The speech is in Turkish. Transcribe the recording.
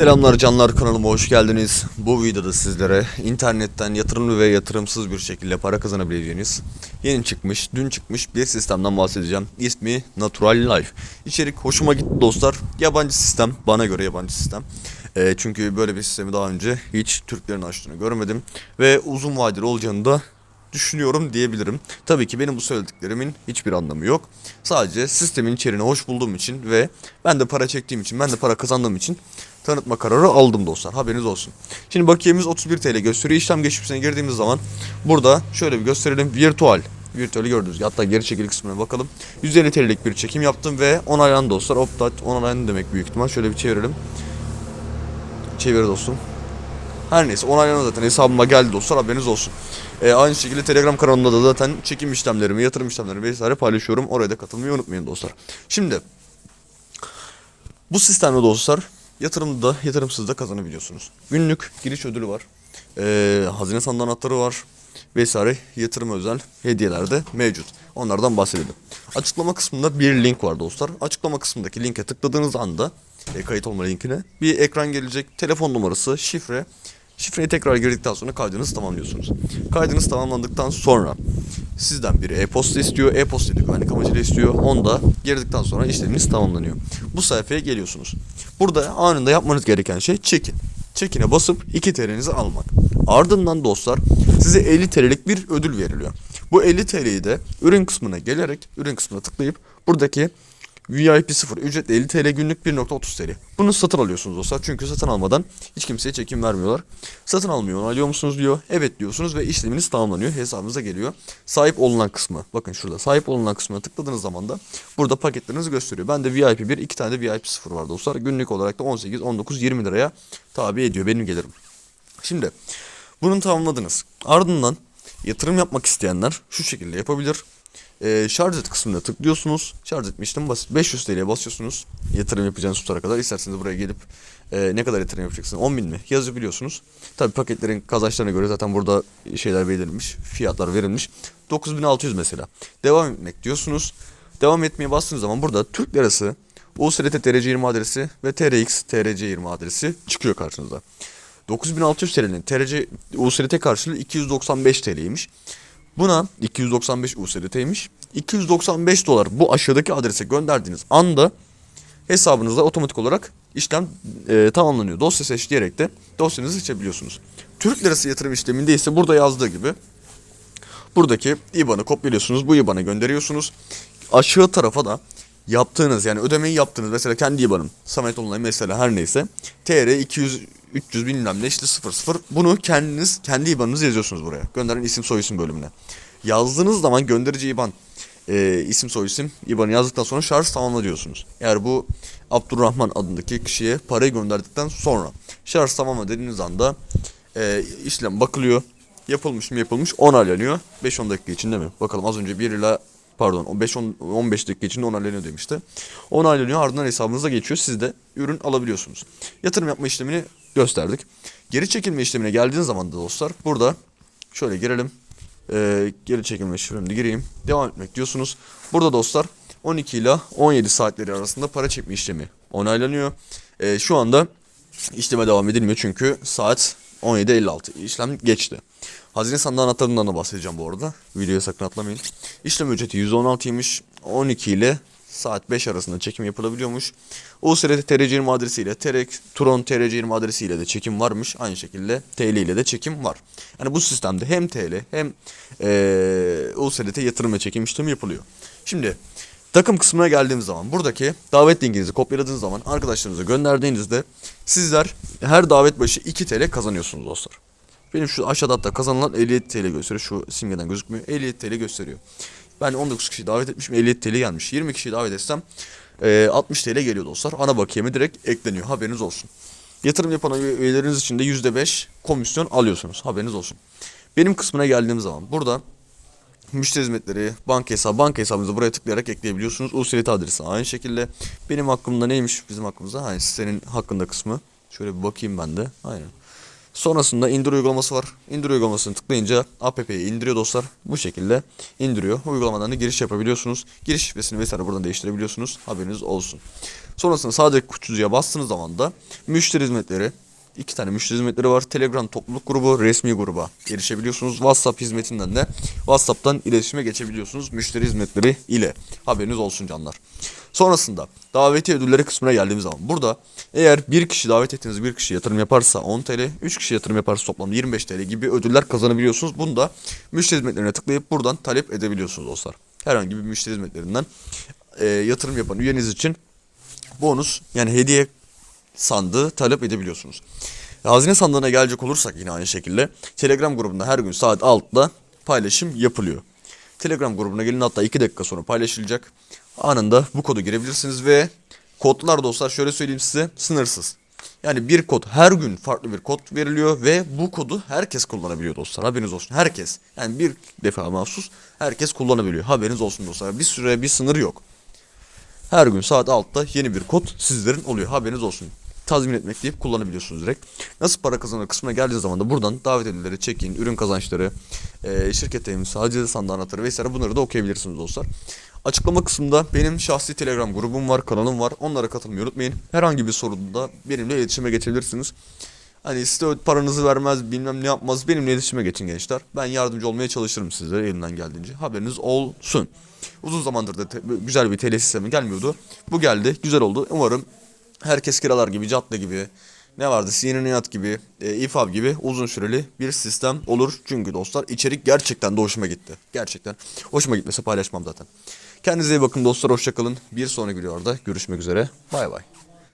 Selamlar canlar kanalıma hoş geldiniz. Bu videoda sizlere internetten yatırımlı ve yatırımsız bir şekilde para kazanabileceğiniz yeni çıkmış, dün çıkmış bir sistemden bahsedeceğim. İsmi Natural Life. İçerik hoşuma gitti dostlar. Yabancı sistem, bana göre yabancı sistem. Ee, çünkü böyle bir sistemi daha önce hiç Türklerin açtığını görmedim. Ve uzun vadeli olacağını da düşünüyorum diyebilirim. Tabii ki benim bu söylediklerimin hiçbir anlamı yok. Sadece sistemin içeriğini hoş bulduğum için ve ben de para çektiğim için, ben de para kazandığım için tanıtma kararı aldım dostlar. Haberiniz olsun. Şimdi bakiyemiz 31 TL gösteriyor. İşlem geçmişine girdiğimiz zaman burada şöyle bir gösterelim. Virtual. Virtual'i gördünüz. Hatta geri çekili kısmına bakalım. 150 TL'lik bir çekim yaptım ve onaylandı dostlar. Optat onaylandı demek büyük ihtimal. Şöyle bir çevirelim. Çevir dostum. Her neyse onaylanan zaten hesabıma geldi dostlar haberiniz olsun. Ee, aynı şekilde Telegram kanalımda da zaten çekim işlemlerimi, yatırım işlemlerimi vesaire paylaşıyorum. Oraya da katılmayı unutmayın dostlar. Şimdi bu sistemde dostlar yatırımda da yatırımsız da kazanabiliyorsunuz. Günlük giriş ödülü var. Ee, hazine sandığı anahtarı var. Vesaire yatırım özel hediyeler de mevcut. Onlardan bahsedelim. Açıklama kısmında bir link var dostlar. Açıklama kısmındaki linke tıkladığınız anda e, kayıt olma linkine bir ekran gelecek. Telefon numarası, şifre. Şifreyi tekrar girdikten sonra kaydınızı tamamlıyorsunuz. Kaydınız tamamlandıktan sonra sizden bir e-posta istiyor. E-posta ile güvenlik amacıyla istiyor. Onu da girdikten sonra işleminiz tamamlanıyor. Bu sayfaya geliyorsunuz. Burada anında yapmanız gereken şey check-in. Check-in'e basıp 2 TL'nizi almak. Ardından dostlar size 50 TL'lik bir ödül veriliyor. Bu 50 TL'yi de ürün kısmına gelerek ürün kısmına tıklayıp buradaki VIP 0 ücret 50 TL günlük 1.30 TL. Bunu satın alıyorsunuz dostlar. Çünkü satın almadan hiç kimseye çekim vermiyorlar. Satın almıyor onaylıyor musunuz diyor. Evet diyorsunuz ve işleminiz tamamlanıyor. Hesabınıza geliyor. Sahip olunan kısmı. Bakın şurada sahip olunan kısmına tıkladığınız zaman da burada paketlerinizi gösteriyor. Bende VIP 1 iki tane de VIP 0 var dostlar. Günlük olarak da 18, 19, 20 liraya tabi ediyor benim gelirim. Şimdi bunu tamamladınız. Ardından yatırım yapmak isteyenler şu şekilde yapabilir. Ee, şarj et kısmına tıklıyorsunuz. Şarj etme işlemi basit. 500 TL'ye basıyorsunuz. Yatırım yapacağınız tutara kadar. İsterseniz buraya gelip e, ne kadar yatırım yapacaksınız? 10 bin mi? Yazabiliyorsunuz. Tabi paketlerin kazançlarına göre zaten burada şeyler belirlenmiş. Fiyatlar verilmiş. 9600 mesela. Devam etmek diyorsunuz. Devam etmeye bastığınız zaman burada Türk lirası, USDT TRC20 adresi ve TRX TRC20 adresi çıkıyor karşınıza. 9600 TL'nin TRC USDT karşılığı 295 TL'ymiş. Buna 295 USDT'ymiş. 295 dolar bu aşağıdaki adrese gönderdiğiniz anda hesabınızda otomatik olarak işlem e, tamamlanıyor. Dosya seç diyerek de dosyanızı seçebiliyorsunuz. Türk lirası yatırım işleminde ise burada yazdığı gibi buradaki IBAN'ı kopyalıyorsunuz. Bu IBAN'a gönderiyorsunuz. Aşağı tarafa da yaptığınız yani ödemeyi yaptığınız mesela kendi IBAN'ım Samet Online mesela her neyse TR 200 300 bilmem ne işte 00 bunu kendiniz kendi IBAN'ınızı yazıyorsunuz buraya. Gönderen isim soy isim bölümüne. Yazdığınız zaman gönderici IBAN e, isim soy isim IBAN'ı yazdıktan sonra şarj tamamla diyorsunuz. Eğer bu Abdurrahman adındaki kişiye parayı gönderdikten sonra şarj tamamla dediğiniz anda e, işlem bakılıyor. Yapılmış mı yapılmış onaylanıyor. 5-10 dakika içinde mi? Bakalım az önce 1 ila pardon 5-15 dakika içinde onaylanıyor demişti. Onaylanıyor ardından hesabınıza geçiyor. Siz de ürün alabiliyorsunuz. Yatırım yapma işlemini gösterdik. Geri çekilme işlemine geldiğiniz zaman da dostlar burada şöyle girelim. Ee, geri çekilme işlemine gireyim. Devam etmek diyorsunuz. Burada dostlar 12 ile 17 saatleri arasında para çekme işlemi onaylanıyor. Ee, şu anda işleme devam edilmiyor çünkü saat 17.56 işlem geçti. Hazine sandığı anahtarından da bahsedeceğim bu arada. Videoya sakın atlamayın. İşlem ücreti 116'ymış. 12 ile saat 5 arasında çekim yapılabiliyormuş. USRT TRC20 adresiyle Terek Tron TRC20 adresiyle de çekim varmış. Aynı şekilde TL ile de çekim var. Yani bu sistemde hem TL hem ee, USRT yatırım ve çekim işlemi yapılıyor. Şimdi takım kısmına geldiğimiz zaman buradaki davet linkinizi kopyaladığınız zaman arkadaşlarınıza gönderdiğinizde sizler her davet başı 2 TL kazanıyorsunuz dostlar. Benim şu aşağıda hatta kazanılan 57 TL gösteriyor. Şu simgeden gözükmüyor. 57 TL gösteriyor. Ben 19 kişi davet etmişim 57 TL gelmiş. 20 kişi davet etsem e, 60 TL geliyor dostlar. Ana bakiyeme direkt ekleniyor. Haberiniz olsun. Yatırım yapan üye- üyeleriniz için de %5 komisyon alıyorsunuz. Haberiniz olsun. Benim kısmına geldiğim zaman burada müşteri hizmetleri, banka hesabı, banka hesabınızı buraya tıklayarak ekleyebiliyorsunuz. USDT adresi aynı şekilde. Benim hakkımda neymiş bizim hakkımızda? Hani senin hakkında kısmı. Şöyle bir bakayım ben de. Aynen. Sonrasında indir uygulaması var. İndir uygulamasını tıklayınca app'yi indiriyor dostlar. Bu şekilde indiriyor. Uygulamadan da giriş yapabiliyorsunuz. Giriş şifresini vesaire buradan değiştirebiliyorsunuz. Haberiniz olsun. Sonrasında sağdaki kutucuya bastığınız zaman da müşteri hizmetleri iki tane müşteri hizmetleri var. Telegram topluluk grubu, resmi gruba erişebiliyorsunuz. WhatsApp hizmetinden de WhatsApp'tan iletişime geçebiliyorsunuz müşteri hizmetleri ile. Haberiniz olsun canlar. Sonrasında davetiye ödülleri kısmına geldiğimiz zaman burada eğer bir kişi davet ettiğiniz bir kişi yatırım yaparsa 10 TL, 3 kişi yatırım yaparsa toplamda 25 TL gibi ödüller kazanabiliyorsunuz. Bunu da müşteri hizmetlerine tıklayıp buradan talep edebiliyorsunuz dostlar. Herhangi bir müşteri hizmetlerinden e, yatırım yapan üyeniz için bonus yani hediye sandığı talep edebiliyorsunuz. Hazine sandığına gelecek olursak yine aynı şekilde Telegram grubunda her gün saat 6'da paylaşım yapılıyor. Telegram grubuna gelin hatta 2 dakika sonra paylaşılacak. Anında bu kodu girebilirsiniz ve kodlar dostlar şöyle söyleyeyim size sınırsız. Yani bir kod her gün farklı bir kod veriliyor ve bu kodu herkes kullanabiliyor dostlar. Haberiniz olsun. Herkes. Yani bir defa mahsus herkes kullanabiliyor. Haberiniz olsun dostlar. Bir süre bir sınır yok. Her gün saat 6'da yeni bir kod sizlerin oluyor. Haberiniz olsun. Tazmin etmek deyip kullanabiliyorsunuz direkt. Nasıl para kazanır kısmına geldiği zaman da buradan davet ödülleri, check-in, ürün kazançları, e, şirket temsilcisi, hacize sandığı anahtarı vesaire bunları da okuyabilirsiniz dostlar. Açıklama kısmında benim şahsi Telegram grubum var, kanalım var. Onlara katılmayı unutmayın. Herhangi bir sorunda benimle iletişime geçebilirsiniz. Hani size paranızı vermez, bilmem ne yapmaz. Benimle iletişime geçin gençler. Ben yardımcı olmaya çalışırım sizlere elimden geldiğince. Haberiniz olsun. Uzun zamandır da güzel bir tele sistemi gelmiyordu. Bu geldi, güzel oldu. Umarım herkes kiralar gibi, cadde gibi, ne vardı, CNN gibi, e, İFAB gibi uzun süreli bir sistem olur. Çünkü dostlar içerik gerçekten de hoşuma gitti. Gerçekten. Hoşuma gitmese paylaşmam zaten. Kendinize iyi bakın dostlar, hoşçakalın. Bir sonraki videolarda görüşmek üzere. Bay bay.